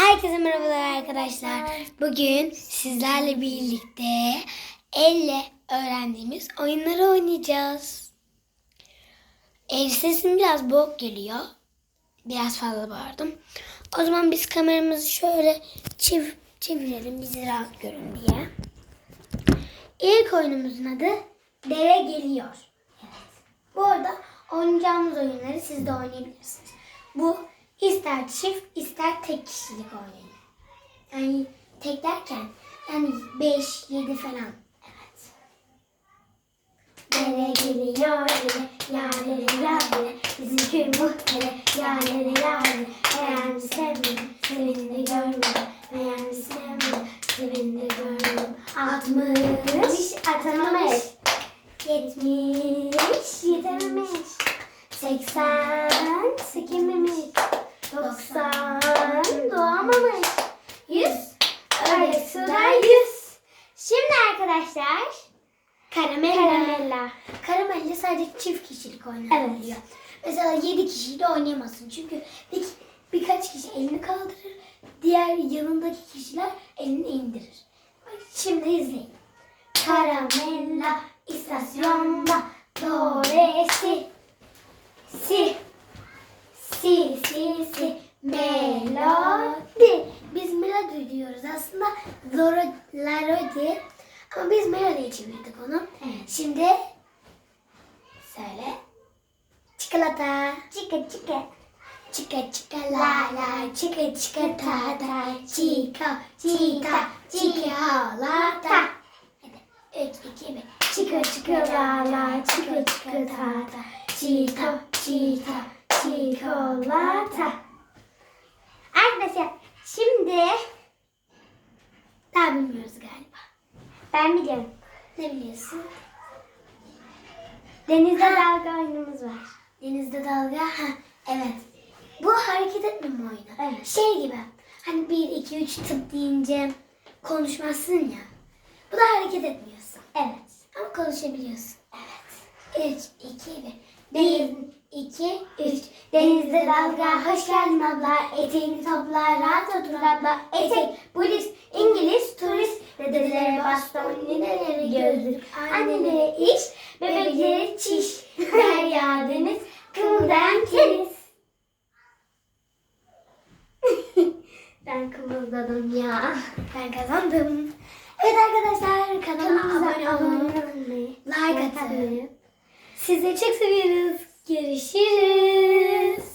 Herkese merhabalar arkadaşlar. Bugün sizlerle birlikte elle öğrendiğimiz oyunları oynayacağız. Ev sesim biraz boğuk geliyor. Biraz fazla bağırdım. O zaman biz kameramızı şöyle çev çevirelim bizi rahat görün diye. İlk oyunumuzun adı Deve Geliyor. Evet. Bu arada oynayacağımız oyunları siz de oynayabilirsiniz. Bu ister çift ister tek kişilik oyun. Yani tek derken yani 5 7 falan. Evet. Dere geliyor dere ya dere, bizim köy muhtere, ya dere ya dere, beğendi sevmedi, sevindi görmedi, beğendi sevmedi, sevindi görmedi. 60, atamamış, 70, yetememiş, 80, sekememiş, 90, doğamamış, 100, ördek suda 100. Şimdi arkadaşlar, Karamella. Karamella. Karamella sadece çift kişilik oynanabiliyor. Mesela 7 kişiyle oynayamazsın. Çünkü bir, birkaç kişi elini kaldırır. Diğer yanındaki kişiler elini indirir. Şimdi izleyin. Karamella istasyonda do si si melodi. Biz melodi diyoruz aslında zoro larodi ama biz melodiye çevirdik onu. Şimdi söyle. Çikolata. Çika çika. Çika çika la la. Çika çika ta ta. Çika çika çikolata. Hadi. Üç, iki, bir. Çika çika la la. Çika çika ta ta. Çika çika çikolata. Arkadaşlar şimdi Daha bilmiyoruz galiba. ben biliyorum. Ne biliyorsun? Denizde Ha. dalga oyunumuz var. Denizde dalga. Ha, evet. Bu hareket etmeme oyunu. Evet. Şey gibi. Hani 1, 2, 3 tıp deyince konuşmazsın ya. Bu da hareket etmiyorsun. Evet. Ama konuşabiliyorsun. Evet. 3, 2, 1. 1, 2, 3. Denizde dalga, hoş geldin abla. Eteğini topla, rahat otur abla. Etek, polis, İngiliz, turist. Dedelere baston, ninelere gözlük. Annelere iş, bebeklere çiş. Derya deniz, kımıldayan keriz. ben kımıldadım ya. Ben kazandım. Evet arkadaşlar kanalıma abone olmayı, Like atın. Sizi çok seviyoruz. Görüşürüz.